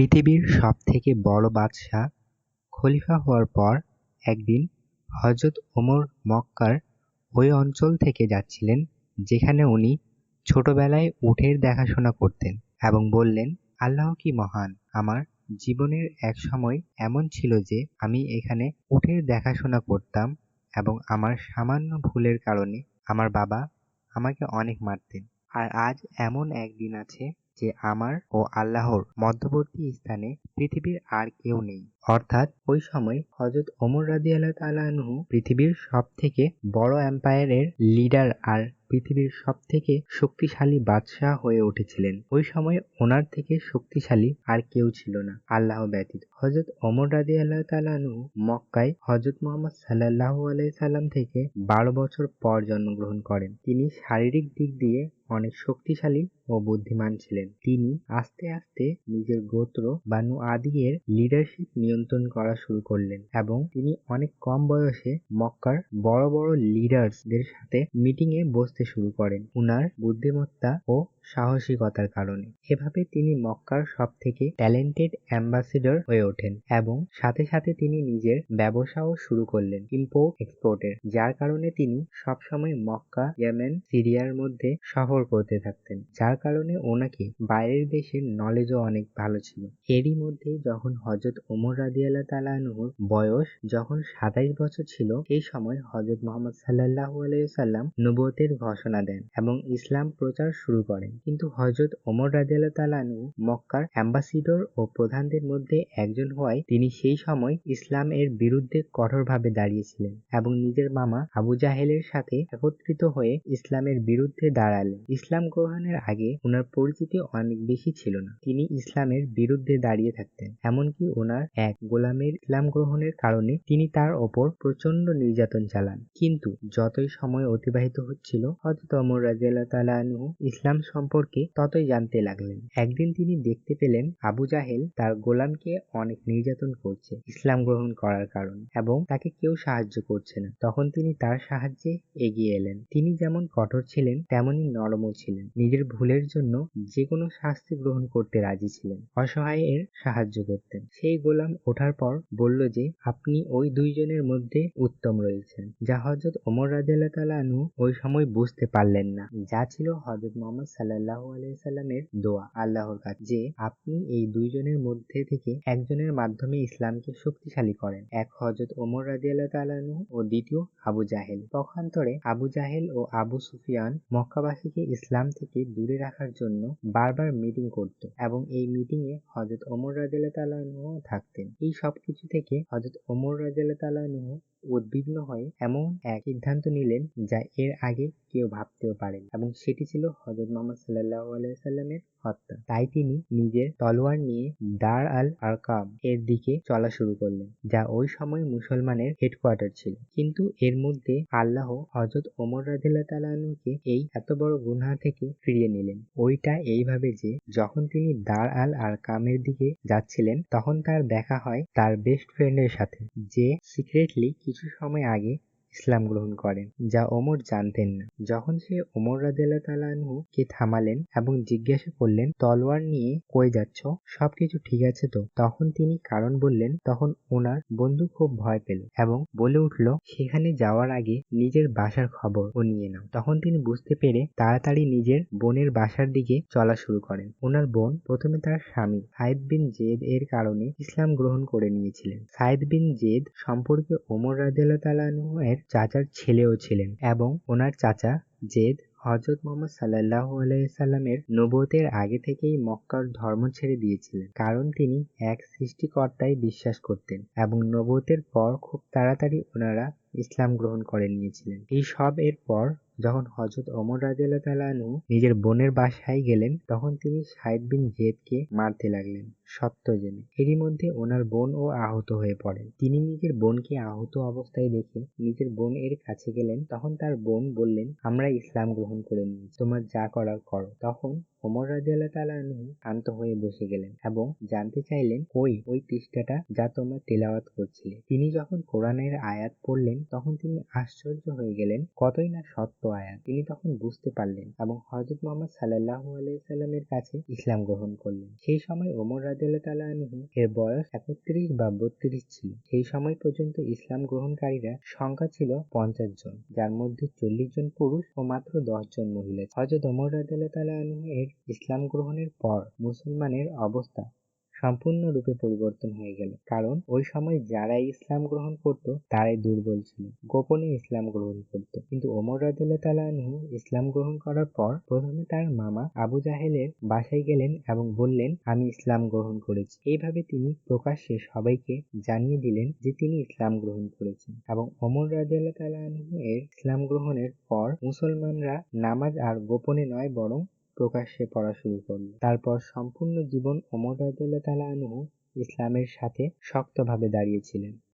পৃথিবীর সবথেকে বড় বাদশাহ খলিফা হওয়ার পর একদিন হযরত ওমর মক্কার ওই অঞ্চল থেকে যাচ্ছিলেন, যেখানে উনি ছোটবেলায় উঠের দেখাশোনা করতেন এবং বললেন, আল্লাহ কি মহান, আমার জীবনের এক সময় এমন ছিল যে আমি এখানে উঠের দেখাশোনা করতাম এবং আমার সামান্য ভুলের কারণে আমার বাবা আমাকে অনেক মারতেন। আর আজ এমন একদিন আছে যে আমার ও আল্লাহর মধ্যবর্তী স্থানে পৃথিবীর আর কেউ নেই। অর্থাৎ ওই সময় হজরত ওমর রাজি আল্লাহ তালু পৃথিবীর সবথেকে বড় এম্পায়ারের লিডার আর পৃথিবীর সবথেকে শক্তিশালী বাদশাহ হয়ে উঠেছিলেন। ওই সময় ওনার থেকে শক্তিশালী আর কেউ ছিল না, আল্লাহ ব্যতীত। হজরত ওমর রাদিয়াল্লাহু তাআলা আনহু মক্কায় হজরত মোহাম্মদ সাল্লাল্লাহু আলাইহি সাল্লাম থেকে বারো বছর পর জন্মগ্রহণ করেন। তিনি শারীরিক দিক দিয়ে অনেক শক্তিশালী ও বুদ্ধিমান ছিলেন। তিনি আস্তে আস্তে নিজের গোত্র বানু আদি এর লিডারশিপ নিয়ন্ত্রণ করা শুরু করলেন এবং তিনি অনেক কম বয়সে মক্কার বড় বড় লিডার্সদের সাথে মিটিং এ বসতে শুরু করেন। উনার বুদ্ধিমত্তা ও সাহসিকতার কারণে। এভাবে তিনি মক্কার সব থেকে ট্যালেন্টেড অ্যাম্বাসেডর হয়ে ওঠেন এবং সাথে সাথে তিনি নিজের ব্যবসাও শুরু করলেন ইম্পোর্ট এক্সপোর্টের যার কারণে তিনি সবসময় মক্কা, ইয়েমেন, সিরিয়ার মধ্যে সফর করতে থাকতেন। যার কারণে ওনাকে বাইরের দেশের নলেজও অনেক ভালো ছিল। এরই মধ্যে যখন হজরত ওমর রাদিয়াল্লাহ তালাহুর বয়স যখন সাতাইশ বছর ছিল, এই সময় হজরত মোহাম্মদ সাল্লাহ আলাইসাল্লাম নবতের ঘোষণা দেন এবং ইসলাম প্রচার শুরু করেন। কিন্তু হজরত ওমর রাদিয়াল্লাহ তালানু মক্কার অ্যাম্বাসিডর ও প্রধানদের মধ্যে একজন হওয়ায় তিনি সেই সময় ইসলাম এর বিরুদ্ধে কঠোরভাবে দাঁড়িয়েছিলেন এবং নিজের মামা আবু জাহেলের সাথে একত্রিত হয়ে ইসলামের বিরুদ্ধে দাঁড়ালেন। ইসলাম গ্রহণের আগে ওনার পরিচিতি অনেক বেশি ছিল না। তিনি ইসলামের বিরুদ্ধে দাঁড়িয়ে থাকতেন, এমনকি ওনার এক গোলামের ইসলাম গ্রহণের কারণে তিনি তার ওপর প্রচণ্ড নির্যাতন চালান। কিন্তু যতই সময় অতিবাহিত হচ্ছিল হজরত অমর রাজিয়াল্লাহ তালা ইসলাম সম্পর্কে ততই জানতে লাগলেন। একদিন তিনি দেখতে পেলেন আবু জাহেল তার গোলামকে অনেক নির্যাতন করছে, ইসলাম গ্রহণ করার কারণে এবং তাকে কেউ সাহায্য করছে না। তখন তিনি তার সাহায্যে এগিয়ে এলেন। তিনি যেমন কঠোর ছিলেন, তেমনই নরমও ছিলেন। নিজের ভুলের জন্য যে কোনো শাস্তি গ্রহণ করতে রাজি ছিলেন। অসহায়ের সাহায্য করতেন। সেই গোলাম ওঠার পর বলল যে, আপনি ওই দুইজনের মধ্যে উত্তম রয়েছেন। যা হজরত ওমর আনহু ওই সময় বুঝতে পারলেন না। যা ছিল হজরত মোহাম্মদ সাল্লাহ আলাইসাল্লামের দোয়া, আল্লাহর কাছে, যে আপনি এই দুইজনের মধ্যে থেকে একজনের মাধ্যমে ইসলামকে শক্তিশালী করেন। এক হজরত ওমর রাজিয়াল্লাহ তালানু ও দ্বিতীয় আবু জাহেল। পক্ষান্তরে আবু জাহেল ও আবু সুফিয়ান মক্কাবাসীকে ইসলাম থেকে দূরে রাখার জন্য বারবার মিটিং করত এবং এই মিটিং এ হজরত ওমর রাজিয়াল্লাহ তালানু থাকতেন। এই সবকিছু থেকে হজরত ওমর রাজিয়াল্লাহ তালানু উদ্বিগ্ন হয়ে এমন এক সিদ্ধান্ত নিলেন যা এর আগে কেউ ভাবতেও পারেন এবং সেটি ছিল হজরত মোহাম্মদ সাল্লাহ আলাইসাল্লামের হত্যা। তাই তিনি নিজের তলোয়ার নিয়ে দার আল আরকাম এর দিকে চলা শুরু করলেন, যা ওই সময় মুসলমানের হেডকোয়ার্টার ছিল। কিন্তু এর মধ্যে আল্লাহ হজরত ওমর রাজিল্লা তালানুকে এই এত বড় গুনহা থেকে ফিরিয়ে নিলেন। ওইটা এইভাবে যে যখন তিনি দার আল আরকামের দিকে যাচ্ছিলেন, তখন তার দেখা হয় তার বেস্ট ফ্রেন্ডের সাথে, যে সিক্রেটলি কিছু সময় আগে ইসলাম গ্রহণ করেন, যা ওমর জানতেন না। যখন সে ওমর রাদিয়াল্লাহু তাআলাহু কে থামালেন এবং জিজ্ঞাসা করলেন, তলোয়ার নিয়ে কই যাচ্ছ? সবকিছু ঠিক আছে তো? তখন তিনি কারণ বললেন, তখন ওনার বন্ধু খুব ভয় পেল এবং বলে উঠল, সেখানে যাওয়ার আগে নিজের বাসার খবর ও নিয়ে নাও। তখন তিনি বুঝতে পেরে তাড়াতাড়ি নিজের বোনের বাসার দিকে চলা শুরু করেন। ওনার বোন প্রথমে তার স্বামী সাইদ বিন জেদ এর কারণে ইসলাম গ্রহণ করে নিয়েছিলেন। সাইদ বিন জেদ সম্পর্কে ওমর রাদিয়াল্লাহু তাআলাহু এর চাচার ছেলেও ছিলেন এবং ওনার চাচা জেদ হজরত মোহাম্মদ সাল্লাহ আলাইসাল্লামের নবতের আগে থেকেই মক্কার ধর্ম ছেড়ে দিয়েছিলেন। কারণ তিনি এক সৃষ্টিকর্তায় বিশ্বাস করতেন এবং নবতের পর খুব তাড়াতাড়ি ওনারা ইসলাম গ্রহণ করে নিয়েছিলেন। এই সব এর পর যখন হজরত ওমর রাজিয়াল্লাহ তালানু নিজের বোনের বাসায় গেলেন, তখন তিনি সাইদ বিন জেদকে মারতে লাগলেন, সত্য জেনে। এরই মধ্যে ওনার বোন ও আহত হয়ে পড়েন। তিনি নিজের বোনকে আহত অবস্থায় দেখে নিজের বোন এর কাছে গেলেন, তখন তার বোন বললেন, আমরা ইসলাম গ্রহণ করে নিয়েছি, তোমার যা করার করো। তখন ওমর রাজিয়াল্লাহ তালানহু শান্ত হয়ে বসে গেলেন এবং জানতে চাইলেন ওই ওই পৃষ্ঠাটা যা তোমরা তেলাওয়াত করছিলে? তিনি যখন কোরআনের আয়াত পড়লেন, তখন তিনি আশ্চর্য হয়ে গেলেন, কতই না সত্য আয়াত। তিনি তখন বুঝতে পারলেন এবং হজরত মোহাম্মদ সাল্লাহ আলাইসাল্লামের কাছে ইসলাম গ্রহণ করলেন। সেই সময় ওমর রাজিয়াল্লাহ এর বয়স একত্রিশ বা বত্রিশ ছিল। সেই সময় পর্যন্ত ইসলাম গ্রহণকারীরা সংখ্যা ছিল পঞ্চাশ জন, যার মধ্যে চল্লিশ জন পুরুষ ও মাত্র দশ জন মহিলা হজরত ওমর রাজিয়াল্লাহ এর ইসলাম গ্রহণের পর মুসলমানের অবস্থা সম্পূর্ণরূপে পরিবর্তন হয়ে গেল। কারণ ওই সময় যারা ইসলাম গ্রহণ করত, তারাই দুর্বল ছিল। গোপনে ইসলাম গ্রহণ করত। কিন্তু ওমর তালাহু ইসলাম গ্রহণ করার পর প্রথমে তার মামা আবু জাহেলের বাসায় গেলেন এবং বললেন, আমি ইসলাম গ্রহণ করেছি। এইভাবে তিনি প্রকাশ্যে সবাইকে জানিয়ে দিলেন যে তিনি ইসলাম গ্রহণ করেছেন। এবং ওমর তালাহু এর ইসলাম গ্রহণের পর মুসলমানরা নামাজ আর গোপনে নয়, বরং প্রকাশ্যে পড়া শুরু করল। তারপর সম্পূর্ণ জীবন ওমর ইসলামের সাথে শক্তভাবে দাঁড়িয়েছিলেন